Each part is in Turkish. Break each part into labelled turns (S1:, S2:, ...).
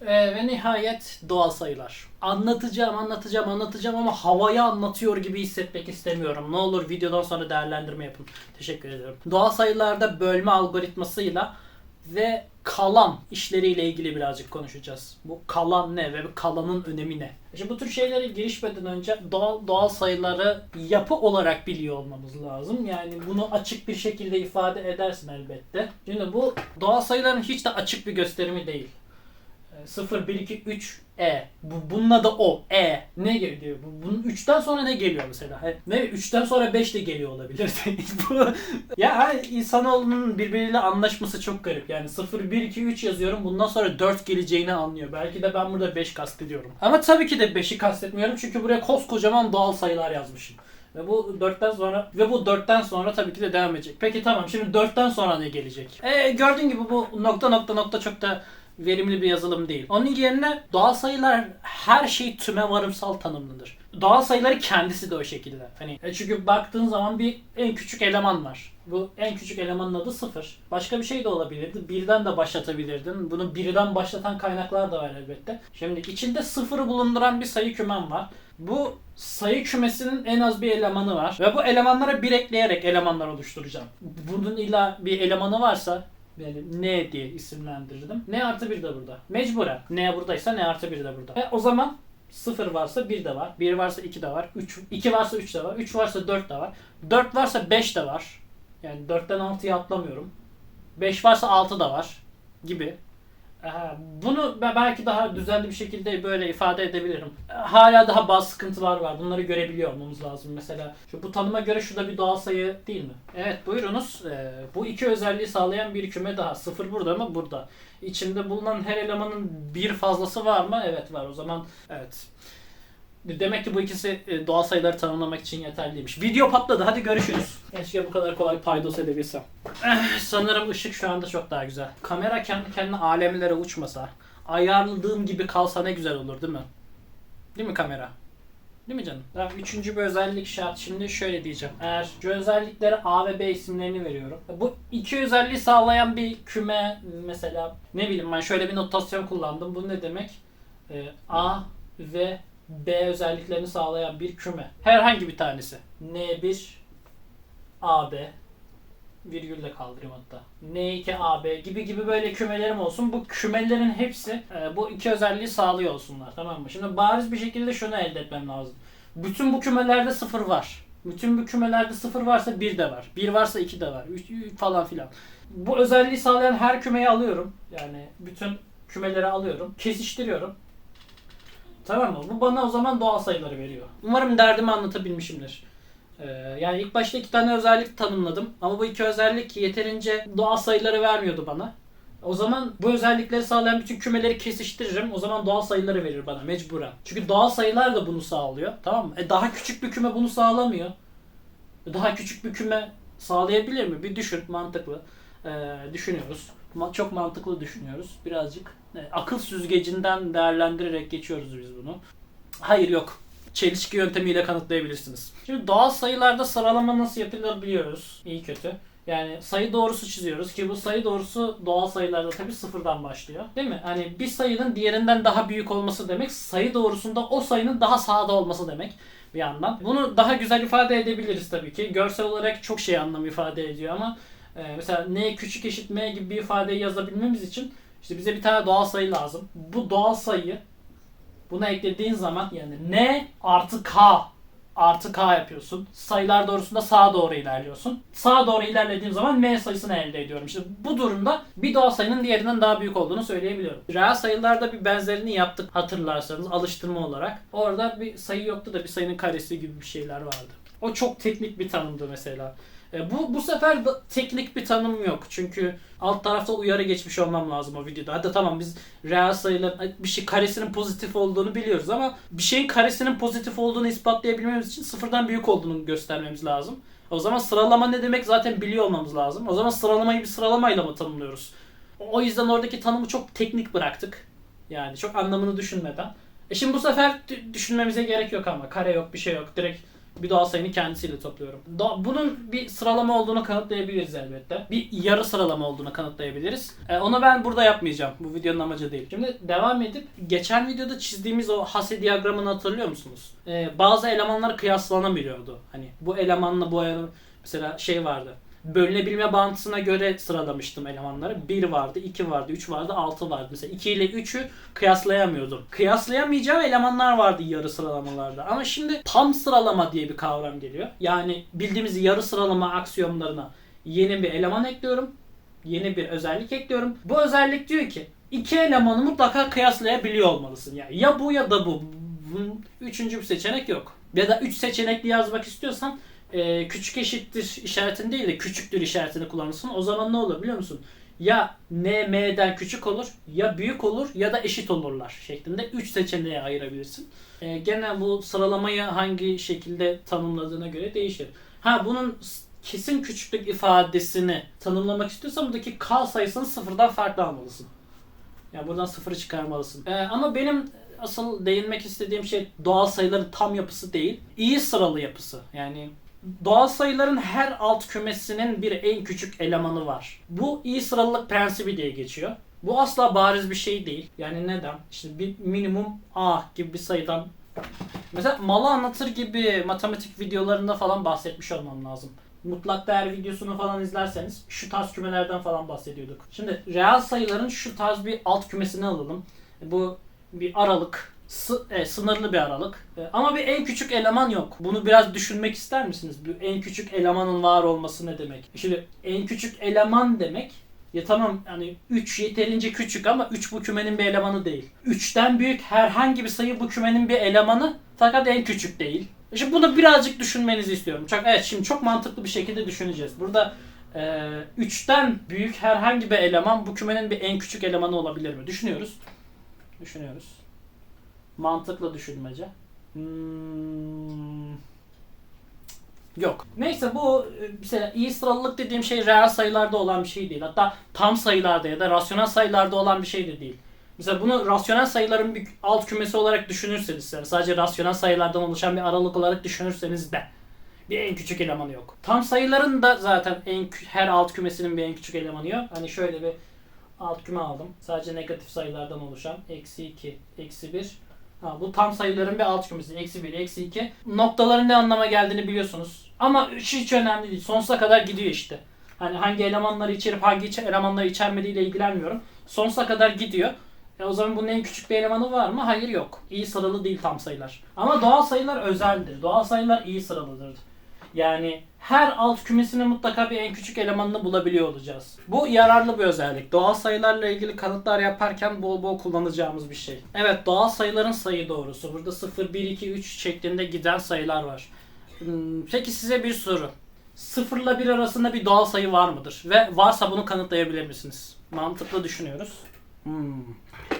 S1: Ee, ve nihayet doğal sayılar. Anlatacağım, anlatacağım, anlatacağım ama havaya anlatıyor gibi hissetmek istemiyorum. Ne olur videodan sonra değerlendirme yapın. Teşekkür ederim. Doğal sayılarda bölme algoritmasıyla ve kalan işleriyle ilgili birazcık konuşacağız. Bu kalan ne ve kalanın önemi ne? Şimdi bu tür şeylere girişmeden önce doğal doğal sayıları yapı olarak biliyor olmamız lazım. Yani bunu açık bir şekilde ifade edersin elbette. Şimdi bu doğal sayıların hiç de açık bir gösterimi değil. E, 0, 1, 2, 3, E. Bu, bunun adı O. E. Ne geliyor? Bu, bunun 3'ten sonra ne geliyor mesela? Ne 3'ten sonra 5 de geliyor olabilir. bu, ya insanoğlunun birbiriyle anlaşması çok garip. Yani 0, 1, 2, 3 yazıyorum. Bundan sonra 4 geleceğini anlıyor. Belki de ben burada 5 kastediyorum. Ama tabii ki de 5'i kastetmiyorum. Çünkü buraya koskocaman doğal sayılar yazmışım. Ve bu 4'ten sonra ve bu 4'ten sonra tabii ki de devam edecek. Peki tamam şimdi 4'ten sonra ne gelecek? E, gördüğün gibi bu nokta nokta nokta çok da verimli bir yazılım değil. Onun yerine doğal sayılar her şey tüme varımsal tanımlıdır. Doğal sayıları kendisi de o şekilde. Hani e, çünkü baktığın zaman bir en küçük eleman var. Bu en küçük elemanın adı sıfır. Başka bir şey de olabilirdi. Birden de başlatabilirdin. Bunu birden başlatan kaynaklar da var elbette. Şimdi içinde sıfırı bulunduran bir sayı kümen var. Bu sayı kümesinin en az bir elemanı var. Ve bu elemanlara bir ekleyerek elemanlar oluşturacağım. Bunun illa bir elemanı varsa yani N diye isimlendirdim. N artı 1 de burada. Mecburen. N buradaysa N artı 1 de burada. E, o zaman 0 varsa 1 de var. 1 varsa 2 de var. 3, 2 varsa 3 de var. 3 varsa 4 de var. 4 varsa 5 de var. Yani 4'ten 6'ya atlamıyorum. 5 varsa 6 da var. Gibi. Bunu belki daha düzenli bir şekilde böyle ifade edebilirim. Hala daha bazı sıkıntılar var. Bunları görebiliyor olmamız lazım. Mesela şu bu tanıma göre şurada bir doğal sayı değil mi? Evet buyurunuz. Ee, bu iki özelliği sağlayan bir küme daha. Sıfır burada mı? Burada. İçinde bulunan her elemanın bir fazlası var mı? Evet var. O zaman evet. Demek ki bu ikisi e, doğal sayıları tanımlamak için yeterliymiş. Video patladı. Hadi görüşürüz. Keşke bu kadar kolay paydos edebilsem. Eh, sanırım ışık şu anda çok daha güzel. Kamera kendi kendine alemlere uçmasa, ayarladığım gibi kalsa ne güzel olur değil mi? Değil mi kamera? Değil mi canım? Tamam, üçüncü bir özellik şart. Şimdi şöyle diyeceğim. Eğer şu özelliklere A ve B isimlerini veriyorum. Bu iki özelliği sağlayan bir küme mesela ne bileyim ben şöyle bir notasyon kullandım. Bu ne demek? Ee, A ve B özelliklerini sağlayan bir küme. Herhangi bir tanesi. N1 AB virgülle kaldırayım hatta. N2 AB gibi gibi böyle kümelerim olsun. Bu kümelerin hepsi e, bu iki özelliği sağlıyor olsunlar. Tamam mı? Şimdi bariz bir şekilde şunu elde etmem lazım. Bütün bu kümelerde sıfır var. Bütün bu kümelerde sıfır varsa bir de var. Bir varsa iki de var. Üç, üç falan filan. Bu özelliği sağlayan her kümeyi alıyorum. Yani bütün kümeleri alıyorum. Kesiştiriyorum. Tamam mı? Bu bana o zaman doğal sayıları veriyor. Umarım derdimi anlatabilmişimdir. Ee, yani ilk başta iki tane özellik tanımladım. Ama bu iki özellik yeterince doğal sayıları vermiyordu bana. O zaman bu özellikleri sağlayan bütün kümeleri kesiştiririm. O zaman doğal sayıları verir bana mecburen. Çünkü doğal sayılar da bunu sağlıyor. Tamam mı? E daha küçük bir küme bunu sağlamıyor. Daha küçük bir küme sağlayabilir mi? Bir düşün mantıklı. Ee, düşünüyoruz. Çok mantıklı düşünüyoruz. Birazcık e, akıl süzgecinden değerlendirerek geçiyoruz biz bunu. Hayır yok. Çelişki yöntemiyle kanıtlayabilirsiniz. Şimdi doğal sayılarda sıralama nasıl yapılır biliyoruz. İyi kötü. Yani sayı doğrusu çiziyoruz ki bu sayı doğrusu doğal sayılarda tabii sıfırdan başlıyor. Değil mi? Hani bir sayının diğerinden daha büyük olması demek sayı doğrusunda o sayının daha sağda olması demek bir yandan. Bunu daha güzel ifade edebiliriz tabii ki. Görsel olarak çok şey anlam ifade ediyor ama e, mesela n küçük eşit m gibi bir ifadeyi yazabilmemiz için işte bize bir tane doğal sayı lazım. Bu doğal sayı buna eklediğin zaman yani n artı k artı k yapıyorsun. Sayılar doğrusunda sağa doğru ilerliyorsun. Sağa doğru ilerlediğim zaman m sayısını elde ediyorum. İşte bu durumda bir doğal sayının diğerinden daha büyük olduğunu söyleyebiliyorum. Reel sayılarda bir benzerini yaptık hatırlarsanız alıştırma olarak. Orada bir sayı yoktu da bir sayının karesi gibi bir şeyler vardı. O çok teknik bir tanımdı mesela. E, bu bu sefer teknik bir tanım yok. Çünkü alt tarafta uyarı geçmiş olmam lazım o videoda. Hadi tamam biz reel sayıların bir şey karesinin pozitif olduğunu biliyoruz ama bir şeyin karesinin pozitif olduğunu ispatlayabilmemiz için sıfırdan büyük olduğunu göstermemiz lazım. O zaman sıralama ne demek zaten biliyor olmamız lazım. O zaman sıralamayı bir sıralamayla mı tanımlıyoruz? O yüzden oradaki tanımı çok teknik bıraktık. Yani çok anlamını düşünmeden. E şimdi bu sefer düşünmemize gerek yok ama. Kare yok, bir şey yok. Direkt Bir doğal sayının kendisiyle topluyorum. Do- bunun bir sıralama olduğunu kanıtlayabiliriz elbette. Bir yarı sıralama olduğunu kanıtlayabiliriz. E, onu ben burada yapmayacağım. Bu videonun amacı değil. Şimdi devam edip geçen videoda çizdiğimiz o Hase diyagramını hatırlıyor musunuz? E, bazı elemanlar kıyaslanamıyordu. Hani bu elemanla bu eleman mesela şey vardı. Bölünebilme bağıntısına göre sıralamıştım elemanları. 1 vardı, 2 vardı, 3 vardı, 6 vardı. Mesela 2 ile 3'ü kıyaslayamıyordum. Kıyaslayamayacağım elemanlar vardı yarı sıralamalarda. Ama şimdi tam sıralama diye bir kavram geliyor. Yani bildiğimiz yarı sıralama aksiyomlarına yeni bir eleman ekliyorum. Yeni bir özellik ekliyorum. Bu özellik diyor ki iki elemanı mutlaka kıyaslayabiliyor olmalısın. Yani ya bu ya da bu. Üçüncü bir seçenek yok. Ya da üç seçenekli yazmak istiyorsan e, küçük eşittir işaretini değil de küçüktür işaretini kullanırsın. O zaman ne olur biliyor musun? Ya n m'den küçük olur ya büyük olur ya da eşit olurlar şeklinde 3 seçeneğe ayırabilirsin. E, gene bu sıralamayı hangi şekilde tanımladığına göre değişir. Ha bunun kesin küçüklük ifadesini tanımlamak istiyorsan buradaki k sayısını sıfırdan farklı almalısın. Yani buradan sıfırı çıkarmalısın. Ee, ama benim asıl değinmek istediğim şey doğal sayıların tam yapısı değil. iyi sıralı yapısı. Yani doğal sayıların her alt kümesinin bir en küçük elemanı var. Bu iyi sıralılık prensibi diye geçiyor. Bu asla bariz bir şey değil. Yani neden? İşte bir minimum a gibi bir sayıdan Mesela malı anlatır gibi matematik videolarında falan bahsetmiş olmam lazım. Mutlak değer videosunu falan izlerseniz şu tarz kümelerden falan bahsediyorduk. Şimdi reel sayıların şu tarz bir alt kümesini alalım. Bu bir aralık. Sı- e, sınırlı bir aralık. E, ama bir en küçük eleman yok. Bunu biraz düşünmek ister misiniz? Bir en küçük elemanın var olması ne demek? Şimdi en küçük eleman demek ya tamam hani 3 yeterince küçük ama 3 bu kümenin bir elemanı değil. 3'ten büyük herhangi bir sayı bu kümenin bir elemanı fakat en küçük değil. Şimdi bunu birazcık düşünmenizi istiyorum. Çok evet şimdi çok mantıklı bir şekilde düşüneceğiz. Burada 3'ten büyük herhangi bir eleman bu kümenin bir en küçük elemanı olabilir mi? Düşünüyoruz. Düşünüyoruz. Mantıklı düşünmece. Hmm. Yok. Neyse bu e, mesela iyi sıralılık dediğim şey reel sayılarda olan bir şey değil. Hatta tam sayılarda ya da rasyonel sayılarda olan bir şey de değil. Mesela bunu rasyonel sayıların bir alt kümesi olarak düşünürseniz yani sadece rasyonel sayılardan oluşan bir aralık olarak düşünürseniz de bir en küçük elemanı yok. Tam sayıların da zaten en her alt kümesinin bir en küçük elemanı yok. Hani şöyle bir alt küme aldım. Sadece negatif sayılardan oluşan. Eksi 2, eksi 1. Ha, bu tam sayıların bir alt kümesi. Eksi 1, eksi 2. Noktaların ne anlama geldiğini biliyorsunuz. Ama şu hiç önemli değil. Sonsuza kadar gidiyor işte. Hani hangi elemanları içerip hangi elemanları içermediğiyle ilgilenmiyorum. Sonsuza kadar gidiyor. E o zaman bunun en küçük bir elemanı var mı? Hayır yok. İyi sıralı değil tam sayılar. Ama doğal sayılar özeldir. Doğal sayılar iyi sıralıdır. Yani her alt kümesinin mutlaka bir en küçük elemanını bulabiliyor olacağız. Bu yararlı bir özellik. Doğal sayılarla ilgili kanıtlar yaparken bol bol kullanacağımız bir şey. Evet doğal sayıların sayı doğrusu. Burada 0, 1, 2, 3 şeklinde giden sayılar var. Hmm, Peki size bir soru. 0 ile 1 arasında bir doğal sayı var mıdır? Ve varsa bunu kanıtlayabilir misiniz? Mantıklı düşünüyoruz. Hmm.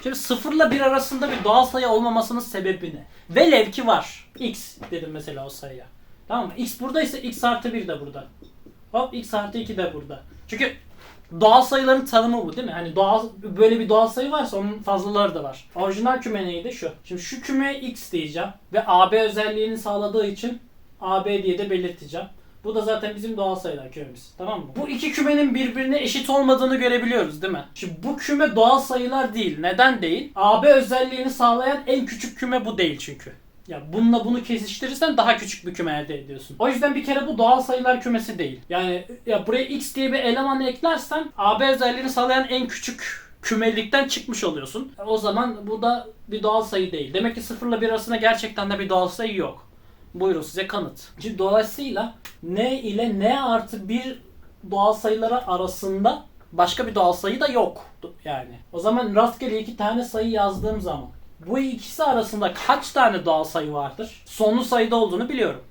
S1: Şimdi 0 ile 1 arasında bir doğal sayı olmamasının sebebi ne? Velev ki var. X dedim mesela o sayıya. Tamam mı? X buradaysa x artı 1 de burada. Hop x artı 2 de burada. Çünkü doğal sayıların tanımı bu değil mi? Hani doğal böyle bir doğal sayı varsa onun fazlaları da var. Orijinal küme neydi? Şu. Şimdi şu kümeye x diyeceğim ve AB özelliğini sağladığı için AB diye de belirteceğim. Bu da zaten bizim doğal sayılar kümemiz. Tamam mı? Bu iki kümenin birbirine eşit olmadığını görebiliyoruz değil mi? Şimdi bu küme doğal sayılar değil. Neden değil? AB özelliğini sağlayan en küçük küme bu değil çünkü. Ya bununla bunu kesiştirirsen daha küçük bir küme elde ediyorsun. O yüzden bir kere bu doğal sayılar kümesi değil. Yani ya buraya x diye bir eleman eklersen AB özelliğini sağlayan en küçük kümelikten çıkmış oluyorsun. O zaman bu da bir doğal sayı değil. Demek ki 0 ile 1 arasında gerçekten de bir doğal sayı yok. Buyurun size kanıt. Şimdi dolayısıyla n ile n artı 1 doğal sayıları arasında başka bir doğal sayı da yok. Yani. O zaman rastgele iki tane sayı yazdığım zaman bu ikisi arasında kaç tane doğal sayı vardır? Sonlu sayıda olduğunu biliyorum.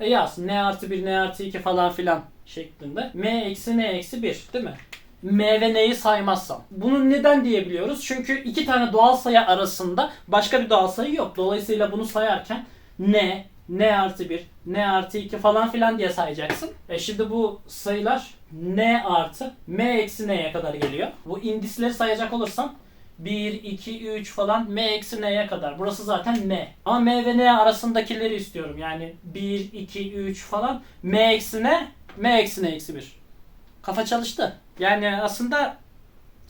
S1: E yaz n artı 1 n artı 2 falan filan şeklinde. m eksi n eksi 1 değil mi? M ve N'yi saymazsam. Bunu neden diyebiliyoruz? Çünkü iki tane doğal sayı arasında başka bir doğal sayı yok. Dolayısıyla bunu sayarken N, N artı 1, N artı 2 falan filan diye sayacaksın. E şimdi bu sayılar N artı M eksi N'ye kadar geliyor. Bu indisleri sayacak olursam 1, 2, 3 falan m eksi n'ye kadar. Burası zaten m. Ama m ve n arasındakileri istiyorum. Yani 1, 2, 3 falan. m eksi n, m eksi n eksi 1. Kafa çalıştı. Yani aslında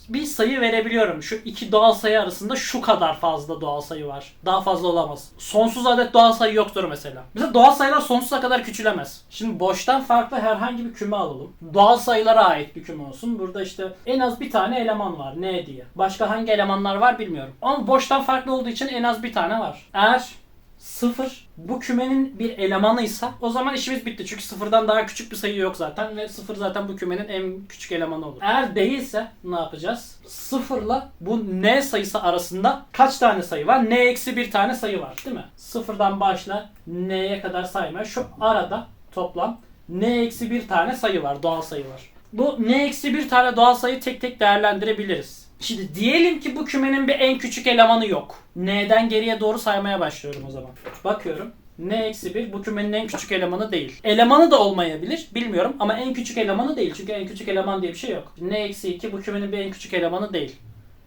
S1: bir sayı verebiliyorum. Şu iki doğal sayı arasında şu kadar fazla doğal sayı var. Daha fazla olamaz. Sonsuz adet doğal sayı yoktur mesela. Mesela doğal sayılar sonsuza kadar küçülemez. Şimdi boştan farklı herhangi bir küme alalım. Doğal sayılara ait bir küme olsun. Burada işte en az bir tane eleman var. Ne diye. Başka hangi elemanlar var bilmiyorum. Ama boştan farklı olduğu için en az bir tane var. Eğer sıfır bu kümenin bir elemanıysa o zaman işimiz bitti. Çünkü sıfırdan daha küçük bir sayı yok zaten ve sıfır zaten bu kümenin en küçük elemanı olur. Eğer değilse ne yapacağız? Sıfırla bu n sayısı arasında kaç tane sayı var? n eksi bir tane sayı var değil mi? Sıfırdan başla n'ye kadar sayma. Şu arada toplam n eksi bir tane sayı var. Doğal sayı var. Bu n eksi bir tane doğal sayı tek tek değerlendirebiliriz. Şimdi diyelim ki bu kümenin bir en küçük elemanı yok. N'den geriye doğru saymaya başlıyorum o zaman. Bakıyorum. N eksi 1 bu kümenin en küçük elemanı değil. Elemanı da olmayabilir bilmiyorum ama en küçük elemanı değil. Çünkü en küçük eleman diye bir şey yok. N eksi 2 bu kümenin bir en küçük elemanı değil.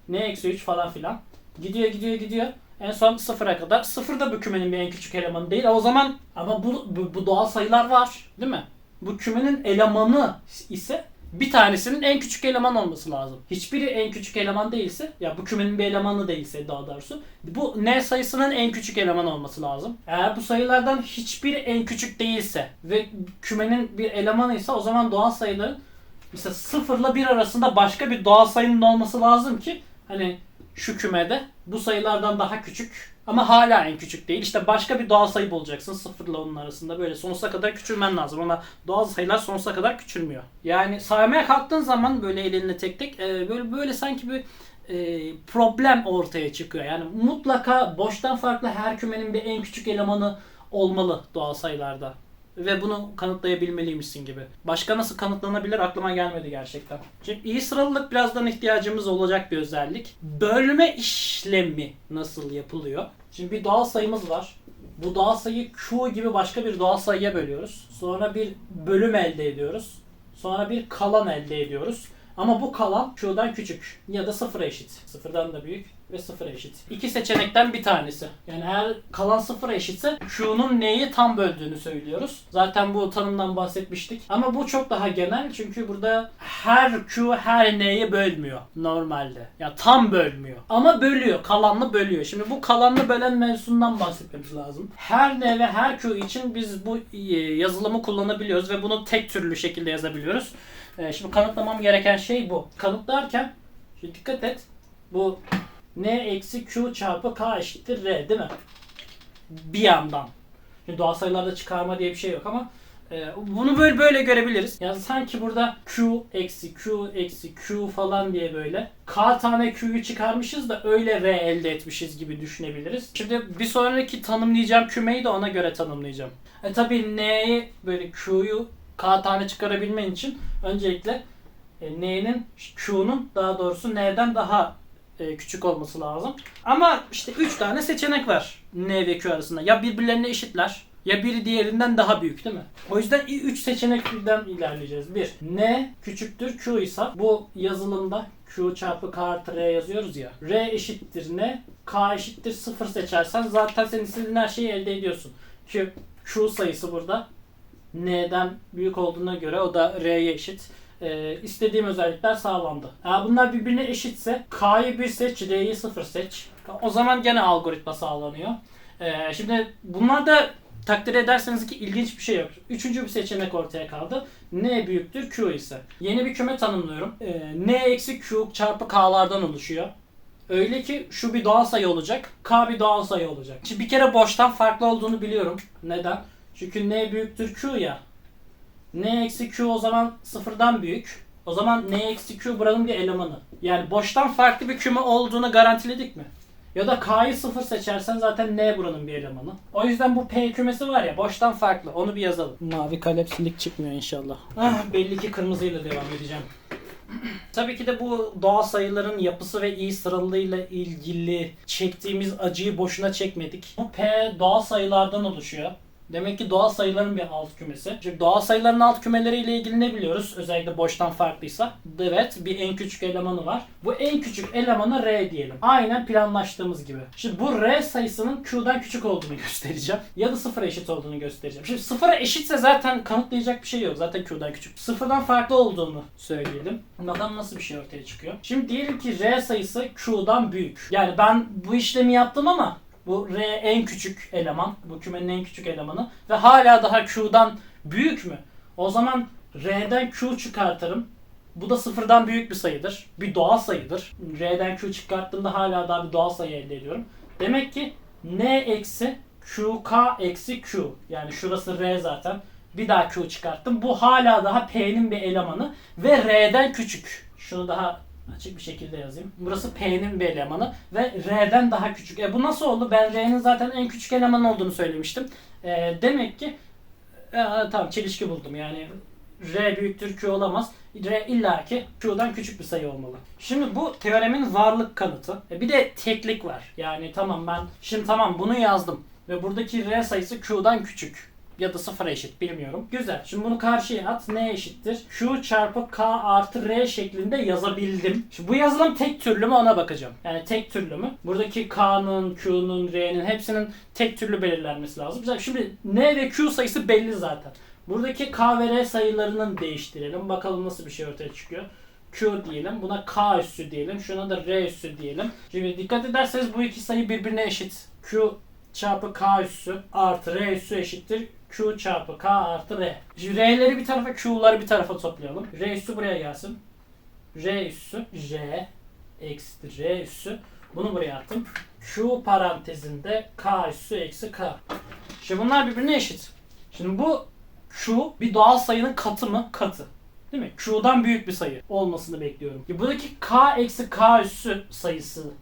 S1: N eksi 3 falan filan. Gidiyor gidiyor gidiyor. En son sıfıra kadar. Sıfır da bu kümenin bir en küçük elemanı değil. O zaman ama bu, bu, bu doğal sayılar var değil mi? Bu kümenin elemanı ise bir tanesinin en küçük eleman olması lazım. Hiçbiri en küçük eleman değilse, ya bu kümenin bir elemanı değilse daha doğrusu, bu n sayısının en küçük eleman olması lazım. Eğer bu sayılardan hiçbiri en küçük değilse ve kümenin bir elemanıysa o zaman doğal sayıların mesela sıfırla bir arasında başka bir doğal sayının olması lazım ki hani şu kümede bu sayılardan daha küçük ama hala en küçük değil. İşte başka bir doğal sayı bulacaksın sıfırla onun arasında böyle sonsuza kadar küçülmen lazım ama doğal sayılar sonsuza kadar küçülmüyor. Yani saymaya kalktığın zaman böyle elinle tek tek e, böyle böyle sanki bir e, problem ortaya çıkıyor. Yani mutlaka boştan farklı her kümenin bir en küçük elemanı olmalı doğal sayılarda. Ve bunu kanıtlayabilmeliymişsin gibi. Başka nasıl kanıtlanabilir aklıma gelmedi gerçekten. Şimdi iyi sıralılık birazdan ihtiyacımız olacak bir özellik. Bölme işlemi nasıl yapılıyor? Şimdi bir doğal sayımız var. Bu doğal sayıyı Q gibi başka bir doğal sayıya bölüyoruz. Sonra bir bölüm elde ediyoruz. Sonra bir kalan elde ediyoruz. Ama bu kalan Q'dan küçük ya da sıfıra eşit. Sıfırdan da büyük ve sıfıra eşit. İki seçenekten bir tanesi. Yani eğer kalan sıfıra eşitse Q'nun neyi tam böldüğünü söylüyoruz. Zaten bu tanımdan bahsetmiştik. Ama bu çok daha genel çünkü burada her Q her N'yi bölmüyor normalde. Ya yani tam bölmüyor. Ama bölüyor. Kalanlı bölüyor. Şimdi bu kalanlı bölen mevzusundan bahsetmemiz lazım. Her N ve her Q için biz bu e, yazılımı kullanabiliyoruz ve bunu tek türlü şekilde yazabiliyoruz. E, Şimdi kanıtlamam gereken şey bu. Kanıtlarken şimdi dikkat et. Bu n eksi q çarpı k eşittir r değil mi? Bir yandan. Şimdi doğal sayılarda çıkarma diye bir şey yok ama e, bunu böyle böyle görebiliriz. Yani sanki burada q eksi q eksi q falan diye böyle k tane q'yu çıkarmışız da öyle r elde etmişiz gibi düşünebiliriz. Şimdi bir sonraki tanımlayacağım kümeyi de ona göre tanımlayacağım. E tabi n'yi böyle q'yu k tane çıkarabilmen için öncelikle e, n'nin q'nun daha doğrusu n'den daha e, küçük olması lazım. Ama işte 3 tane seçenek var n ve q arasında. Ya birbirlerine eşitler ya biri diğerinden daha büyük değil mi? O yüzden 3 seçenekten ilerleyeceğiz. 1. N küçüktür Q ise bu yazılımda Q çarpı K artı R yazıyoruz ya. R eşittir N, K eşittir 0 seçersen zaten senin istediğin her şeyi elde ediyorsun. Q, Q sayısı burada N'den büyük olduğuna göre o da R'ye eşit. Ee, istediğim özellikler sağlandı. Eğer bunlar birbirine eşitse K'yı 1 seç, R'yi 0 seç. O zaman gene algoritma sağlanıyor. Ee, şimdi bunlar da takdir ederseniz ki ilginç bir şey yok. Üçüncü bir seçenek ortaya kaldı. N büyüktür Q ise. Yeni bir küme tanımlıyorum. Ee, N eksi Q çarpı K'lardan oluşuyor. Öyle ki şu bir doğal sayı olacak. K bir doğal sayı olacak. Şimdi bir kere boştan farklı olduğunu biliyorum. Neden? Çünkü N büyüktür Q ya. N eksi Q o zaman sıfırdan büyük. O zaman N eksi Q buranın bir elemanı. Yani boştan farklı bir küme olduğunu garantiledik mi? Ya da K'yı sıfır seçersen zaten N buranın bir elemanı. O yüzden bu P kümesi var ya boştan farklı. Onu bir yazalım. Mavi kalem silik çıkmıyor inşallah. Ah, belli ki kırmızıyla devam edeceğim. Tabii ki de bu doğal sayıların yapısı ve iyi sıralılığıyla ilgili çektiğimiz acıyı boşuna çekmedik. Bu P doğal sayılardan oluşuyor. Demek ki doğal sayıların bir alt kümesi. Şimdi doğal sayıların alt kümeleriyle ilgili ne biliyoruz? Özellikle boştan farklıysa. Evet bir en küçük elemanı var. Bu en küçük elemana R diyelim. Aynen planlaştığımız gibi. Şimdi bu R sayısının Q'dan küçük olduğunu göstereceğim. Ya da sıfıra eşit olduğunu göstereceğim. Şimdi sıfıra eşitse zaten kanıtlayacak bir şey yok. Zaten Q'dan küçük. Sıfırdan farklı olduğunu söyleyelim. Bakalım nasıl bir şey ortaya çıkıyor. Şimdi diyelim ki R sayısı Q'dan büyük. Yani ben bu işlemi yaptım ama bu R en küçük eleman. Bu kümenin en küçük elemanı. Ve hala daha Q'dan büyük mü? O zaman R'den Q çıkartırım. Bu da sıfırdan büyük bir sayıdır. Bir doğal sayıdır. R'den Q çıkarttığımda hala daha bir doğal sayı elde ediyorum. Demek ki N eksi QK eksi Q. Yani şurası R zaten. Bir daha Q çıkarttım. Bu hala daha P'nin bir elemanı. Ve R'den küçük. Şunu daha açık bir şekilde yazayım. Burası P'nin bir elemanı ve R'den daha küçük. E bu nasıl oldu? Ben R'nin zaten en küçük eleman olduğunu söylemiştim. E, demek ki e, tamam çelişki buldum. Yani R büyüktür Q olamaz. R illaki Q'dan küçük bir sayı olmalı. Şimdi bu teoremin varlık kanıtı. E, bir de teklik var. Yani tamam ben şimdi tamam bunu yazdım ve buradaki R sayısı Q'dan küçük ya da sıfıra eşit bilmiyorum. Güzel. Şimdi bunu karşıya at. Ne eşittir? Q çarpı K artı R şeklinde yazabildim. Şimdi bu yazılım tek türlü mü ona bakacağım. Yani tek türlü mü? Buradaki K'nın, Q'nun, R'nin hepsinin tek türlü belirlenmesi lazım. Güzel. Şimdi N ve Q sayısı belli zaten. Buradaki K ve R sayılarının değiştirelim. Bakalım nasıl bir şey ortaya çıkıyor. Q diyelim. Buna K üssü diyelim. Şuna da R üssü diyelim. Şimdi dikkat ederseniz bu iki sayı birbirine eşit. Q çarpı K üssü artı R üssü eşittir. Q çarpı K artı R. R'leri bir tarafa Q'ları bir tarafa toplayalım. R üssü buraya gelsin. R üssü J eksi R üssü. Bunu buraya attım. Q parantezinde K üssü eksi K. Şimdi bunlar birbirine eşit. Şimdi bu Q bir doğal sayının katı mı? Katı. Değil mi? Q'dan büyük bir sayı olmasını bekliyorum. Buradaki K eksi K üssü sayısının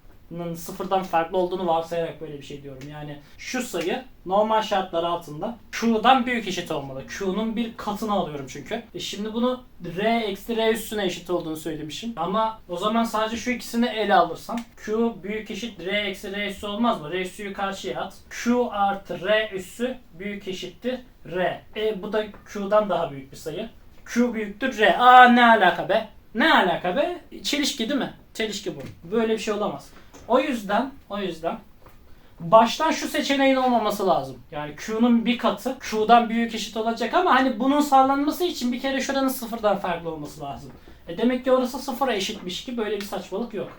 S1: sıfırdan farklı olduğunu varsayarak böyle bir şey diyorum. Yani şu sayı normal şartlar altında Q'dan büyük eşit olmalı. Q'nun bir katını alıyorum çünkü. E şimdi bunu R eksi R üstüne eşit olduğunu söylemişim. Ama o zaman sadece şu ikisini ele alırsam Q büyük eşit R eksi R üssü olmaz mı? R üssüyü karşıya at. Q artı R üssü büyük eşittir R. E bu da Q'dan daha büyük bir sayı. Q büyüktür R. Aa ne alaka be? Ne alaka be? Çelişki değil mi? Çelişki bu. Böyle bir şey olamaz. O yüzden, o yüzden baştan şu seçeneğin olmaması lazım. Yani Q'nun bir katı Q'dan büyük eşit olacak ama hani bunun sağlanması için bir kere şuranın sıfırdan farklı olması lazım. E demek ki orası sıfıra eşitmiş ki böyle bir saçmalık yok.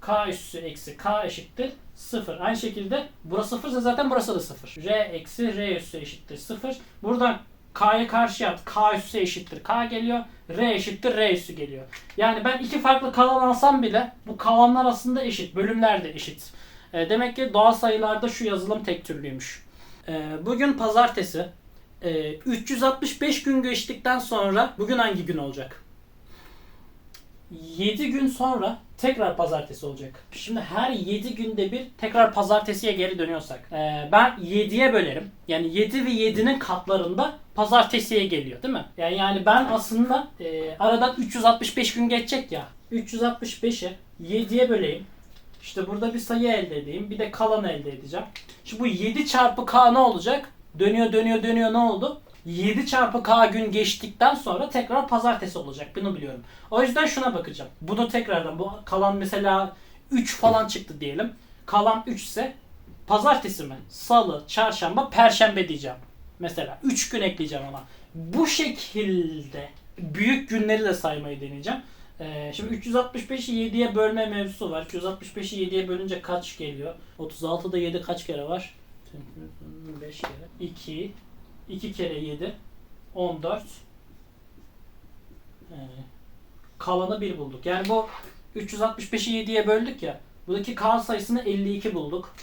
S1: K üssü eksi K eşittir 0. Aynı şekilde burası sıfırsa zaten burası da 0. R eksi R üssü eşittir 0. Buradan K'ya karşı at. K üssü eşittir K geliyor. R eşittir R üssü geliyor. Yani ben iki farklı kalan alsam bile bu kalanlar aslında eşit. Bölümler de eşit. E, demek ki doğal sayılarda şu yazılım tek türlüymüş. E, bugün pazartesi. E, 365 gün geçtikten sonra bugün hangi gün olacak? 7 gün sonra tekrar pazartesi olacak. Şimdi her 7 günde bir tekrar pazartesiye geri dönüyorsak. e, ben 7'ye bölerim. Yani 7 ve 7'nin katlarında pazartesiye geliyor değil mi? Yani, yani ben aslında e, aradan 365 gün geçecek ya. 365'i 7'ye böleyim. İşte burada bir sayı elde edeyim. Bir de kalan elde edeceğim. Şimdi bu 7 çarpı k ne olacak? Dönüyor dönüyor dönüyor ne oldu? 7 çarpı k gün geçtikten sonra tekrar pazartesi olacak. Bunu biliyorum. O yüzden şuna bakacağım. Bunu tekrardan bu kalan mesela 3 falan çıktı diyelim. Kalan 3 ise pazartesi mi? Salı, çarşamba, perşembe diyeceğim. Mesela 3 gün ekleyeceğim ona. Bu şekilde büyük günleri de saymayı deneyeceğim. Ee, şimdi 365'i 7'ye bölme mevzusu var. 365'i 7'ye bölünce kaç geliyor? 36'da 7 kaç kere var? 5 kere. 2 2 kere 7 14 ee, kalanı 1 bulduk. Yani bu 365'i 7'ye böldük ya. Buradaki kalan sayısını 52 bulduk.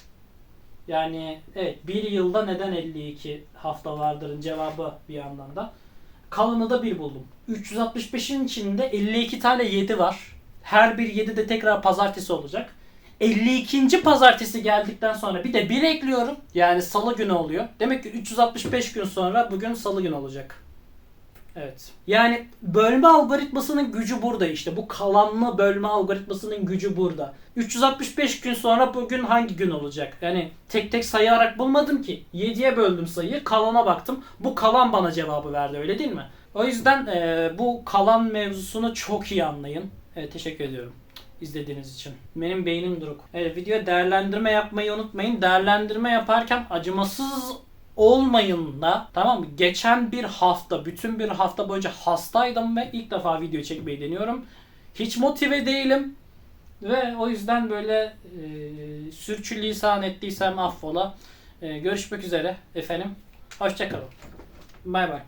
S1: Yani evet bir yılda neden 52 hafta vardırın cevabı bir yandan da. Kalanı da 1 buldum. 365'in içinde 52 tane 7 var. Her bir 7 de tekrar pazartesi olacak. 52. pazartesi geldikten sonra bir de 1 ekliyorum. Yani salı günü oluyor. Demek ki 365 gün sonra bugün salı günü olacak. Evet. Yani bölme algoritmasının gücü burada işte. Bu kalanlı bölme algoritmasının gücü burada. 365 gün sonra bugün hangi gün olacak? Yani tek tek sayarak bulmadım ki. 7'ye böldüm sayıyı, kalana baktım. Bu kalan bana cevabı verdi öyle değil mi? O yüzden e, bu kalan mevzusunu çok iyi anlayın. Evet, teşekkür ediyorum izlediğiniz için. Benim beynim duruk. Evet, videoya değerlendirme yapmayı unutmayın. Değerlendirme yaparken acımasız olmayın da tamam mı? Geçen bir hafta, bütün bir hafta boyunca hastaydım ve ilk defa video çekmeyi deniyorum. Hiç motive değilim. Ve o yüzden böyle e, sürçülisan ettiysem affola. E, görüşmek üzere efendim. Hoşçakalın. Bay bay.